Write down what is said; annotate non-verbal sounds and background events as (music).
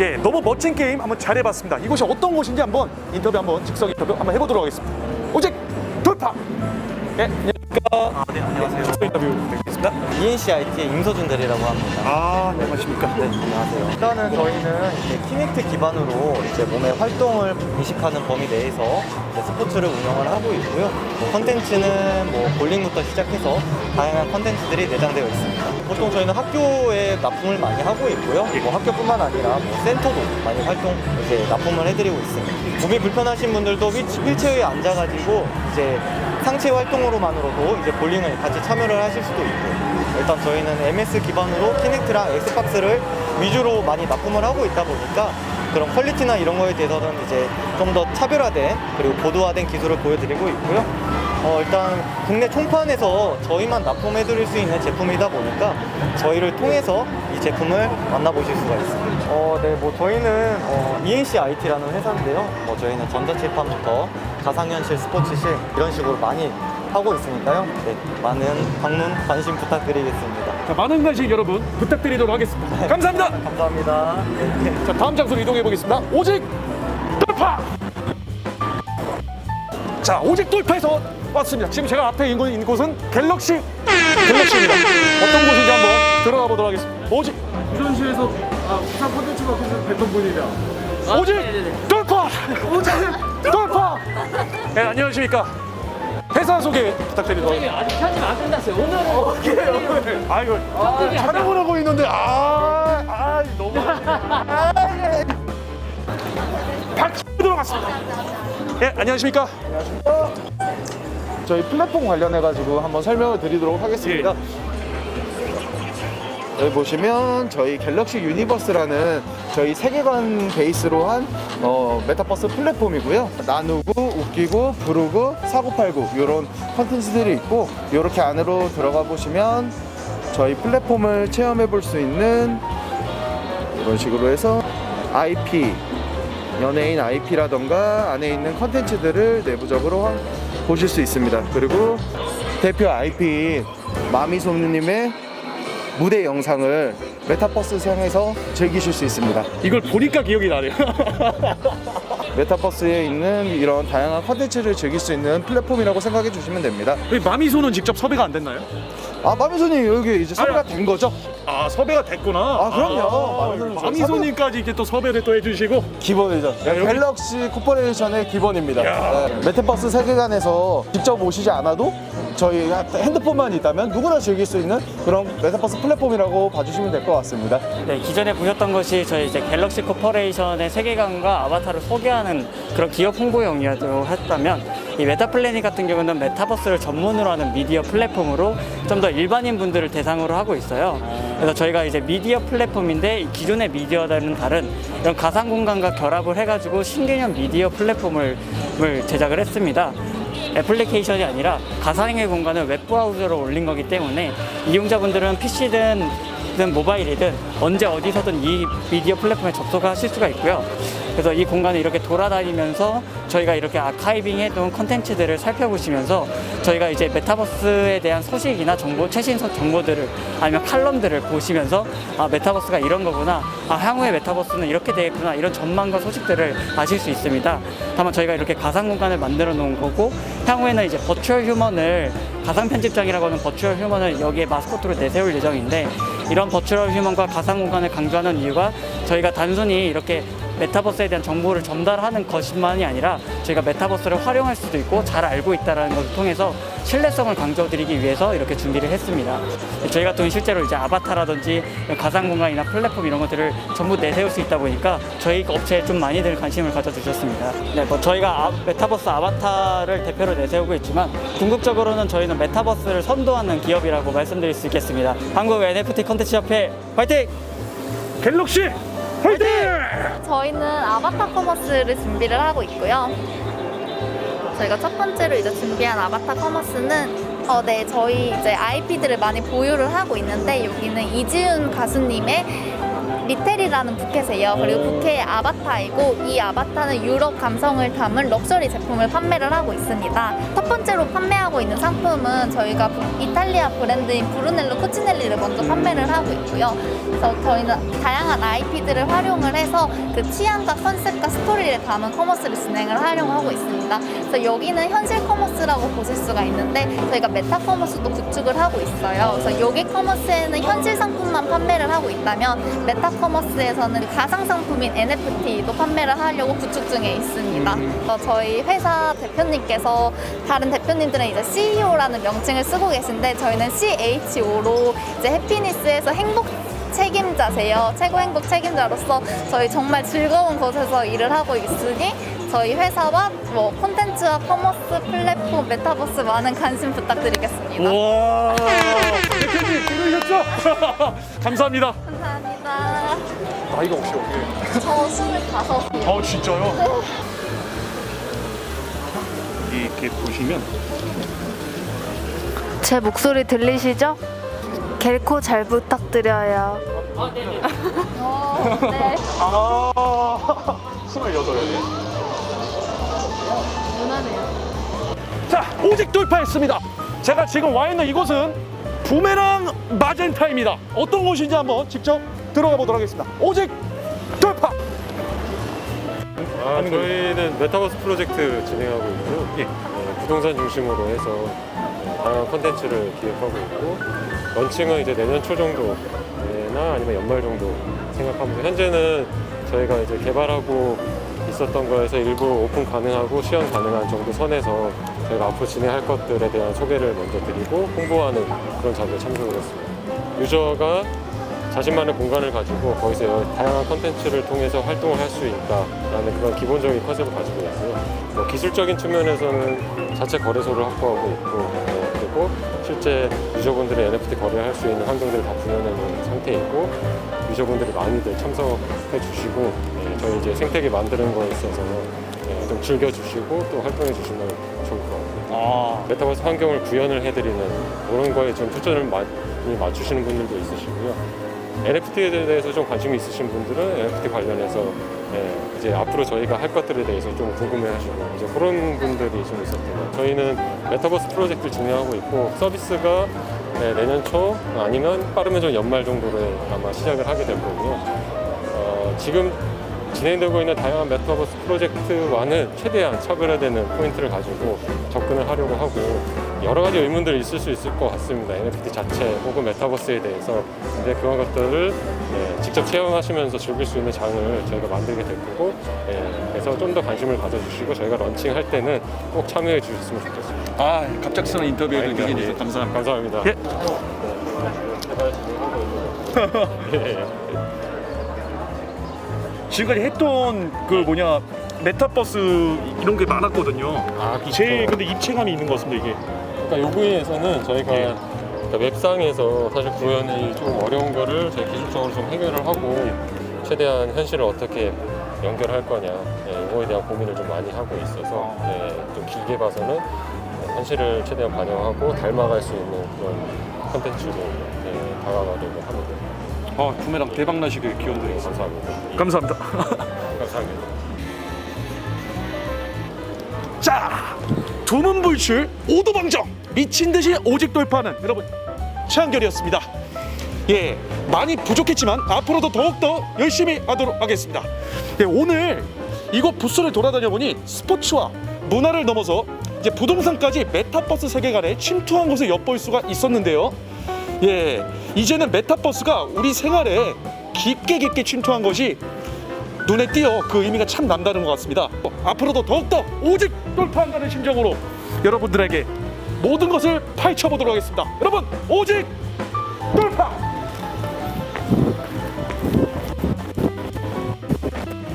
예, 너무 멋진 게임 한번 잘 해봤습니다. 이곳이 어떤 곳인지 한번 인터뷰 한번 즉석 인터뷰 한번 해보도록 하겠습니다. 오직 돌파. 예, 안녕하십니까. 네, 안녕하세요. 즉석 인터뷰 드리겠습니다. ENC IT의 임서준 대리라고 합니다. 아, 안녕하십니까. 네, 안녕하세요. 일단은 저희는 이제 키넥트 기반으로 이제 몸의 활동을 인식하는 범위 내에서 스포츠를 운영을 하고 있고요. 뭐 컨텐츠는 뭐 볼링부터 시작해서 다양한 컨텐츠들이 내장되어 있습니다. 보통 저희는 학교에 납품을 많이 하고 있고요. 뭐 학교뿐만 아니라 뭐 센터도 많이 활동 이제 납품을 해드리고 있습니다. 몸이 불편하신 분들도 휠- 휠체어에 앉아가지고 이제 상체 활동으로만으로도 이제 볼링을 같이 참여를 하실 수도 있고 일단 저희는 MS 기반으로 키넥트랑 엑스박스를 위주로 많이 납품을 하고 있다 보니까 그런 퀄리티나 이런 거에 대해서는 이제 좀 더 차별화된 그리고 고도화된 기술을 보여드리고 있고요. 어, 일단 국내 총판에서 저희만 납품해드릴 수 있는 제품이다 보니까 저희를 통해서 이 제품을 만나보실 수가 있습니다. 어, 네, 뭐 저희는 어, ENC IT라는 회사인데요. 뭐 저희는 전자칠판부터 가상현실, 스포츠실 이런 식으로 많이 하고 있으니까요. 네, 많은 방문 관심 부탁드리겠습니다. 자, 많은 관심 여러분 부탁드리도록 하겠습니다. 감사합니다. 감사합니다. 네. 자, 다음 장소로 이동해 보겠습니다. 오직 돌파! 자, 오직 돌파에서 왔습니다. 지금 제가 앞에 있는 곳- 있는 곳은 갤럭시 갤럭시입니다. 어떤 곳인지 한번 들어가 보도록 하겠습니다. 오직 부산시에서 아, 부산 콘텐츠 마켓에서 뵀던 분이냐? 오직 돌파! 오직 돌파! 네, 안녕하십니까. 회사 소개 하겠습니다. 아직 편집 안 끝났어요. 오늘은 아이고, 촬영을 하고 있는데, 아, 아, 너무. 아, 예. 박수 들어갔습니다. 예, 안녕하십니까. 저희 플랫폼 관련해 가지고 한번 설명을 드리도록 하겠습니다. 여기 보시면 저희 갤럭시 유니버스라는 저희 세계관 베이스로 한 어, 메타버스 플랫폼이고요. 나누고 웃기고 부르고 사고팔고 이런 컨텐츠들이 있고 이렇게 안으로 들어가 보시면 저희 플랫폼을 체험해 볼 수 있는 이런 식으로 해서 IP 연예인 IP라던가 안에 있는 컨텐츠들을 내부적으로 한- 보실 수 있습니다. 그리고 대표 IP 마미소누님의 무대 영상을 메타버스 상에서 즐기실 수 있습니다. 이걸 보니까 기억이 나네요. (laughs) 메타버스에 있는 이런 다양한 컨텐츠를 즐길 수 있는 플랫폼이라고 생각해 주시면 됩니다. 이 마미소는 직접 섭외가 안 됐나요? 아 마미소님 여기 이제 섭외가 아니, 된 거죠? 아, 섭외가 됐구나. 아, 그럼요. 아, 마미소는 마미소님까지 이렇게 또 섭외를 또 해주시고. 기본이죠. 야, 여기- 갤럭시 코퍼레이션의 기본입니다. 야. 네. 메타버스 세계관에서 직접 오시지 않아도 저희 핸드폰만 있다면 누구나 즐길 수 있는 그런 메타버스 플랫폼이라고 봐주시면 될 것 같습니다. 네, 기존에 보셨던 것이 저희 이제 갤럭시 코퍼레이션의 세계관과 아바타를 소개하는 그런 기업 홍보용이라고 했다면 이 메타플래닛 같은 경우는 메타버스를 전문으로 하는 미디어 플랫폼으로 좀 더 일반인 분들을 대상으로 하고 있어요. 그래서 저희가 이제 미디어 플랫폼인데 이 기존의 미디어와는 다른 이런 가상 공간과 결합을 해가지고 신개념 미디어 플랫폼을 을 제작을 했습니다. 애플리케이션이 아니라 가상의 공간을 웹브라우저로 올린 거기 때문에 이용자분들은 PC든 모바일이든 언제 어디서든 이 미디어 플랫폼에 접속하실 수가 있고요. 그래서 이 공간을 이렇게 돌아다니면서 저희가 이렇게 아카이빙 해둔 컨텐츠들을 살펴보시면서 저희가 이제 메타버스에 대한 소식이나 정보, 최신 소- 정보들을 아니면 칼럼들을 보시면서 아, 메타버스가 이런 거구나. 아, 향후의 메타버스는 이렇게 되겠구나. 이런 전망과 소식들을 아실 수 있습니다. 다만 저희가 이렇게 가상 공간을 만들어 놓은 거고 향후에는 이제 버추얼 휴먼을 가상 편집장이라고 하는 버추얼 휴먼을 여기에 마스코트로 내세울 예정인데 이런 버추얼 휴먼과 가상 공간을 강조하는 이유가 저희가 단순히 이렇게 메타버스에 대한 정보를 전달하는 것만이 아니라 저희가 메타버스를 활용할 수도 있고 잘 알고 있다는 것을 통해서 신뢰성을 강조드리기 위해서 이렇게 준비를 했습니다. 저희 같은 실제로 이제 아바타라든지 가상 공간이나 플랫폼 이런 것들을 전부 내세울 수 있다 보니까 저희 업체에 좀 많이들 관심을 가져주셨습니다. 네, 뭐 저희가 아- 메타버스 아바타를 대표로 내세우고 있지만 궁극적으로는 저희는 메타버스를 선도하는 기업이라고 말씀드릴 수 있겠습니다. 한국 NFT 컨텐츠 협회 화이팅! 갤럭시 화이팅! 저희는 아바타 커머스를 준비를 하고 있고요. 저희가 첫 번째로 이제 준비한 아바타 커머스는 어, 네, 저희 이제 IP들을 많이 보유를 하고 있는데 여기는 이지훈 가수님의 리텔이라는 부켓이에요. 그리고 부켓의 아바타이고 이 아바타는 유럽 감성을 담은 럭셔리 제품을 판매를 하고 있습니다. 첫 번째로 판매하고 있는 상품은 저희가 부- 이탈리아 브랜드인 브루넬로 코치넬리를 먼저 판매를 하고 있고요. 그래서 저희는 다양한 IP들을 활용을 해서 그 취향과 컨셉과 스토리를 담은 커머스를 진행을 하려고 있습니다. 그래서 여기는 현실 커머스라고 보실 수가 있는데 저희가 메타 커머스도 구축을 하고 있어요. 그래서 여기 커머스에는 현실 상품만 판매를 하고 있다면 메타 커머스에서는 가상 상품인 NFT도 판매를 하려고 구축 중에 있습니다. 그래서 저희 회사 대표님께서 다른 대표님들은 이제 CEO라는 명칭을 쓰고 계신데 저희는 CHO로 이제 해피니스에서 행복 책임자세요. 최고 행복 책임자로서 저희 정말 즐거운 곳에서 일을 하고 있으니 저희 회사와 뭐 콘텐츠와 커머스 플랫폼 메타버스 많은 관심 부탁드리겠습니다. 와 대표님 들으셨죠? 감사합니다. 감사합니다. 나이가 혹시 어떻게? 저 스물다섯이요. 어 진짜요? 이렇게 보시면 제 목소리 들리시죠? 겔코 잘 부탁드려요. 어, 네. 아 (laughs) 스물여덟. 자 오직 돌파했습니다. 제가 지금 와 있는 이곳은 부메랑 마젠타입니다. 어떤 곳인지 한번 직접 들어가 보도록 하겠습니다. 오직 돌파. 아, 저희는 메타버스 프로젝트 진행하고 있고요. 예. 네, 부동산 중심으로 해서 네, 다양한 컨텐츠를 기획하고 있고 런칭은 이제 내년 초 정도나 아니면 연말 정도 생각하면서 현재는 저희가 이제 개발하고 있었던 거에서 일부 오픈 가능하고 시연 가능한 정도 선에서 저희가 앞으로 진행할 것들에 대한 소개를 먼저 드리고 홍보하는 그런 자리에 참석을 했습니다. 유저가 자신만의 공간을 가지고 거기서 다양한 컨텐츠를 통해서 활동을 할 수 있다라는 그런 기본적인 컨셉을 가지고 있고요. 뭐 기술적인 측면에서는 자체 거래소를 확보하고 있고 어, 그리고 실제 유저분들이 NFT 거래할 수 있는 환경들을 다 구현해 놓은 상태이고 유저분들이 많이들 참석해 주시고 예, 저희 이제 생태계 만드는 거에 있어서 예, 좀 즐겨주시고 또 활동해 주시면 좋을 것 같아요. 아 메타버스 환경을 구현을 해드리는 그런 거에 좀 초점을 많이 맞추시는 분들도 있으시고요. NFT에 대해서 좀 관심이 있으신 분들은 NFT 관련해서 예, 이제 앞으로 저희가 할 것들에 대해서 좀 궁금해하시고 이제 그런 분들이 좀 있었던 것 저희는 메타버스 프로젝트를 진행하고 있고 서비스가 예, 내년 초 아니면 빠르면 좀 연말 정도로 아마 시작을 하게 될 거고요. 어, 지금 진행되고 있는 다양한 메타버스 프로젝트와는 최대한 차별화되는 포인트를 가지고 접근을 하려고 하고 여러 가지 의문들이 있을 수 있을 것 같습니다. NFT 자체 혹은 메타버스에 대해서 근데 그런 것들을 예, 직접 체험하시면서 즐길 수 있는 장을 저희가 만들게 될 거고 예, 그래서 좀 더 관심을 가져주시고 저희가 런칭할 때는 꼭 참여해 주셨으면 좋겠습니다. 아, 갑작스러운 인터뷰에 아닙니다. 응해 주셔서 감사합니다. 감사합니다. 예. 제발 진행하고 있는 예. 지금까지 했던 그 뭐냐 메타버스 이런 게 많았거든요. 아, 그렇죠. 제일 근데 입체감이 있는 것 같습니다 이게. 그러니까 요구에서는 저희가 예. 그러니까 웹상에서 사실 구현이 좀 어려운 거를 저희 기술적으로 좀 해결을 하고 최대한 현실을 어떻게 연결할 거냐 예, 이거에 대한 고민을 좀 많이 하고 있어서 예, 좀 길게 봐서는 현실을 최대한 반영하고 닮아갈 수 있는 그런 컨텐츠로 예, 다가가려고 합니다. 아 부메랑 대박 나시길 네, 기원 드리겠습니다. 감사합니다. 감사합니다. (laughs) 자, 두문불출 오도방정 미친 듯이 오직 돌파하는 여러분 최한결이었습니다. 예, 많이 부족했지만 앞으로도 더욱더 열심히 하도록 하겠습니다. 예, 오늘 이곳 부스를 돌아다녀 보니 스포츠와 문화를 넘어서 이제 부동산까지 메타버스 세계관에 침투한 것을 엿볼 수가 있었는데요. 예, 이제는 메타버스가 우리 생활에 깊게 깊게 침투한 것이 눈에 띄어 그 의미가 참 남다른 것 같습니다. 앞으로도 더욱더 오직 돌파한다는 심정으로 여러분들에게 모든 것을 파헤쳐 보도록 하겠습니다. 여러분 오직